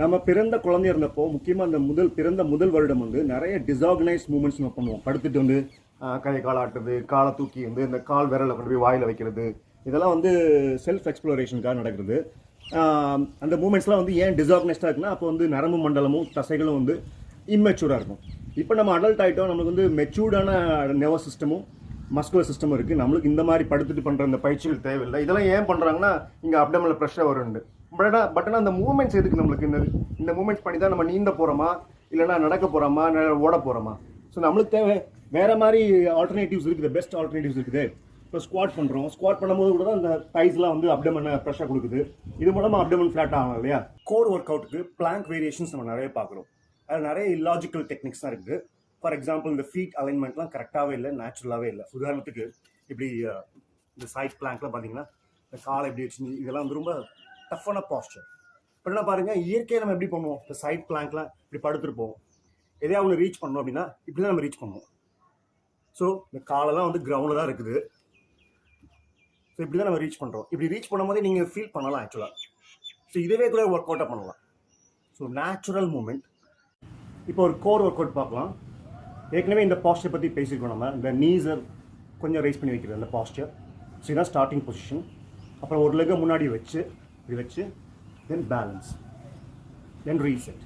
நம்ம பிறந்த குழந்தை இருந்தப்போ முக்கியமாக அந்த முதல் பிறந்த முதல் வருடம் வந்து நிறைய டிசார்கனைஸ் மூமெண்ட்ஸ் நம்ம பண்ணுவோம். படுத்துட்டு வந்து கை கால் ஆட்டுறது காலை தூக்கி வந்து இந்த கால் விரலை கொண்டு போய் வாயில் வைக்கிறது. இதெல்லாம் வந்து செல்ஃப் எக்ஸ்ப்ளோரேஷனுக்காக நடக்கிறது அந்த மூமெண்ட்ஸ்லாம் வந்து ஏன் டிசார்கனைஸ்டாக இருக்குன்னா அப்போ வந்து நரம்பு மண்டலமும் தசைகளும் வந்து இம்மெச்சூராக இருக்கும். இப்போ நம்ம அடல்ட் ஆகிட்டோம் நம்மளுக்கு வந்து மெச்சூர்டான நர்வஸ் சிஸ்டமும் மஸ்குலர் சிஸ்டமும் இருக்குது நம்மளுக்கு இந்த மாதிரி படுத்துட்டு பண்ணுற அந்த பயிற்சிகள் தேவையில்லை. இதெல்லாம் ஏன் பண்ணுறாங்கன்னா இங்கே அப்டமில் ப்ரெஷர் வரும்ண்டு பட் ஆனால் பட் ஆனால் அந்த மூமெண்ட்ஸ் எதுக்கு நம்மளுக்கு? இந்த இந்த மூமெண்ட்ஸ் பண்ணி தான் நம்ம நீந்த போகிறோமா இல்லைன்னா நடக்க போகிறோமா ஓட போகிறோமா ஸோ நம்மளுக்கு தேவை வேறு மாதிரி ஆல்டர்னேட்டிவ்ஸ் இருக்குது. பெஸ்ட் ஆல்டர்னேட்டிவ்ஸ் இருக்குது. இப்போ ஸ்குவாட் பண்ணுறோம் ஸ்குவாட் பண்ணும்போது கூட தான் அந்த டைஸ்லாம் வந்து அப்டமன் ப்ரெஷர் கொடுக்குது. இது மூலமாக அப்டமன் ஃப்ளாட் ஆகும் இல்லையா? கோர் ஒர்க் அவுட்டுக்கு பிளாங்க் வேரியேஷன்ஸ் நம்ம நிறைய பார்க்குறோம். அது நிறைய இல்லாஜிக்கல் டெக்னிக்ஸ் தான் இருக்குது. ஃபார் எக்ஸாம்பிள் இந்த ஃபீட் அலைன்மெண்ட்லாம் கரெக்டாகவே இல்லை நேச்சுரலாகவே இல்லை. உதாரணத்துக்கு இப்படி இந்த சைட் பிளாங்க்லாம் பார்த்தீங்கன்னா இந்த காலை எப்படி வச்சு இதெல்லாம் வந்து ரொம்ப டஃப்பான பாஸ்டர் இப்போ என்ன பாருங்கள் இயற்கையை நம்ம எப்படி பண்ணுவோம்? இந்த சைட் பிளாங்க்லாம் இப்படி படுத்துருப்போம். எதையா ஒன்று ரீச் பண்ணோம் அப்படின்னா இப்படி தான் நம்ம ரீச் பண்ணுவோம். ஸோ இந்த காலெல்லாம் வந்து கிரவுண்டில் தான் இருக்குது. ஸோ இப்படி தான் நம்ம ரீச் பண்ணுறோம் இப்படி ரீச் பண்ணும்போதே நீங்கள் ஃபீல் பண்ணலாம் ஆக்சுவலாக ஸோ இதுவே கூட ஒர்க் அவுட்டாக பண்ணலாம். ஸோ நேச்சுரல் மூமெண்ட் இப்போ ஒரு கோர் ஒர்க் அவுட் பார்க்கலாம். ஏற்கனவே இந்த பாஸ்டர் பற்றி பேசியிருக்கோம் நம்ம. இந்த நீஸை கொஞ்சம் ரைஸ் பண்ணி வைக்கிறது அந்த பாஸ்டர் ஸோ இதான் ஸ்டார்டிங் பொசிஷன் அப்புறம் ஒரு லெக்கை முன்னாடி வச்சு இப்படி வச்சு தென் பேலன்ஸ் தென் ரீசெட்